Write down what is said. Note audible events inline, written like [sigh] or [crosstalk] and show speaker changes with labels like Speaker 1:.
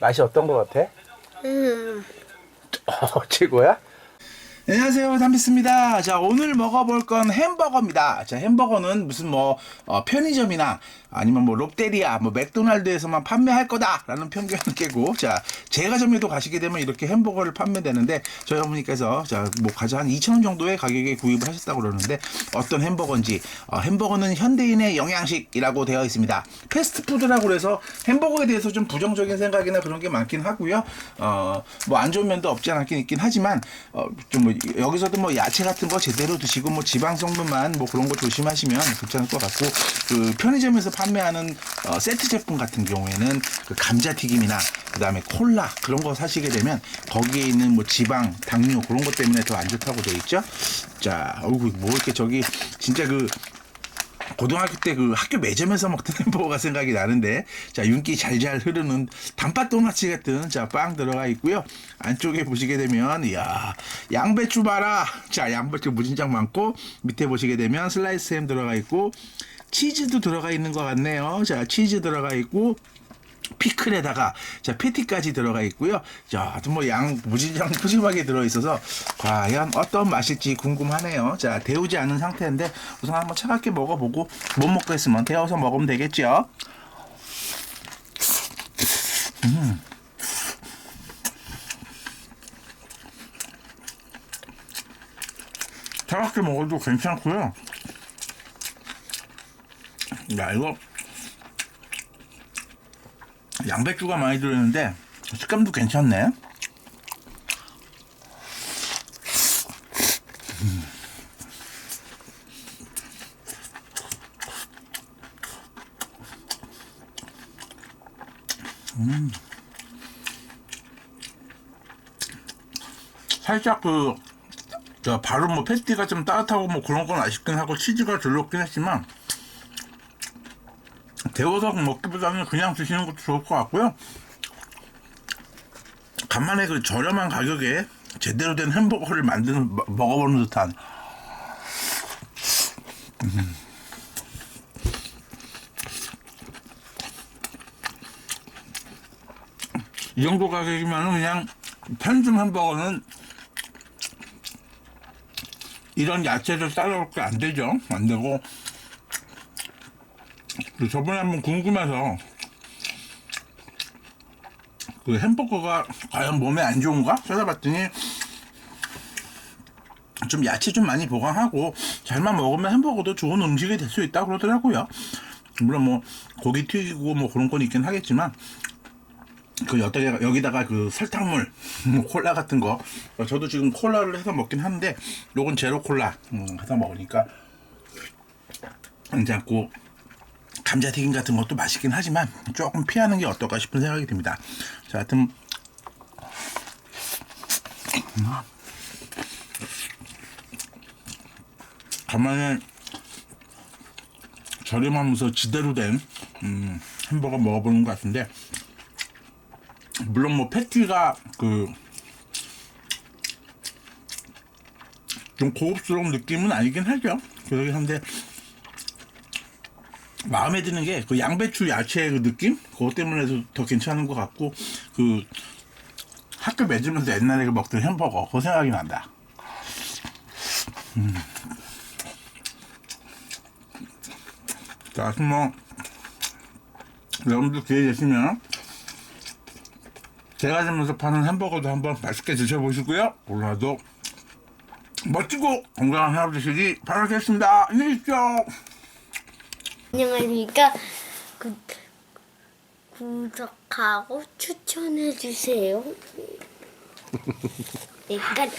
Speaker 1: 맛이 어떤 거 같아?
Speaker 2: 음,
Speaker 1: 어, [laughs] 최고야? 안녕하세요. 담비스입니다. 자 오늘 먹어볼 건 햄버거입니다. 자 햄버거는 무슨 뭐 어, 편의점이나 아니면 뭐 롯데리아 뭐 맥도날드에서만 판매할 거다 라는 편견을 깨고 자 제과점에도 가시게 되면 이렇게 햄버거를 판매되는데 저희 어머니께서 자뭐 가져 한 2,000원 정도의 가격에 구입을 하셨다고 그러는데 어떤 햄버거인지 어, 햄버거는 현대인의 영양식이라고 되어 있습니다. 패스트푸드라고 그래서 햄버거에 대해서 좀 부정적인 생각이나 그런 게 많긴 하고요. 어 뭐 안 좋은 면도 없지 않긴 있긴 하지만 어좀뭐 여기서도 뭐 야채 같은 거 제대로 드시고 뭐 지방 성분만 뭐 그런 거 조심하시면 괜찮을 것 같고 그 편의점에서 판매하는 어, 세트 제품 같은 경우에는 그 감자 튀김이나 그다음에 콜라 그런 거 사시게 되면 거기에 있는 뭐 지방, 당류 그런 것 때문에 더 안 좋다고 돼 있죠. 자, 어우 뭐 이렇게 저기 진짜 그 고등학교 때 그 학교 매점에서 먹던 햄버거가 생각이 나는데 자 윤기 잘잘 흐르는 단팥 도너츠 같은 자 빵 들어가 있고요. 안쪽에 보시게 되면 이야 양배추 봐라. 자 양배추 무진장 많고 밑에 보시게 되면 슬라이스 햄 들어가 있고 치즈도 들어가 있는 것 같네요. 자 치즈 들어가 있고 피클에다가 자 패티까지 들어가 있고요. 자, 뭐양 무진장 푸짐하게 들어 있어서 과연 어떤 맛일지 궁금하네요. 자, 데우지 않은 상태인데 우선 한번 차갑게 먹어보고 못 먹고 있으면 데워서 먹으면 되겠죠. 음. 차갑게 먹어도 괜찮고요. 야 이거 양배추가 많이 들어있는데 식감도 괜찮네. 음. 살짝 그, 저, 바로 뭐, 패티가 좀 따뜻하고 뭐 그런 건 아쉽긴 하고, 치즈가 들어있긴 했지만, 데워서 먹기보다는 그냥 드시는 것도 좋을 것 같고요. 간만에 그 저렴한 가격에 제대로 된 햄버거를 만드는 먹- 먹어보는 듯한 음. 이 정도 가격이면 그냥 편의점 햄버거는 이런 야채를 따라올 안 되죠. 안 되고 그 저번에 한번 궁금해서 그 햄버거가 과연 몸에 안 좋은가 찾아봤더니 좀 야채 좀 많이 보강하고 잘만 먹으면 햄버거도 좋은 음식이 될 수 있다 고 그러더라고요. 물론 뭐 고기 튀기고 뭐 그런 건 있긴 하겠지만 그 여기다가 그 설탕물 [laughs] 뭐 콜라 같은 거 저도 지금 콜라를 해서 먹긴 하는데 요건 제로 콜라 음, 해서 먹으니까 괜찮고 감자튀김 같은 것도 맛있긴 하지만 조금 피하는 게 어떨까 싶은 생각이 듭니다. 자, 하여튼 음. 간만에 저렴하면서 지대로 된 음, 햄버거 먹어보는 것 같은데 물론 뭐 패티가 그 좀 고급스러운 느낌은 아니긴 하죠. 그러긴 한데 마음에 드는 게 그 양배추 야채의 그 느낌 그것 때문에도 더 괜찮은 것 같고 그 학교 매점에서 옛날에 그 먹던 햄버거 그 생각이 난다. 음. 자, 하여튼 뭐 여러분들 기회 되시면 제가 집에서 파는 햄버거도 한번 맛있게 드셔보시고요. 오늘도 멋지고 건강한 하루 되시기 바라겠습니다. 안녕히 계십시오.
Speaker 2: 안녕하십니까. 구, 구독하고 추천해주세요. [laughs] 여기까지.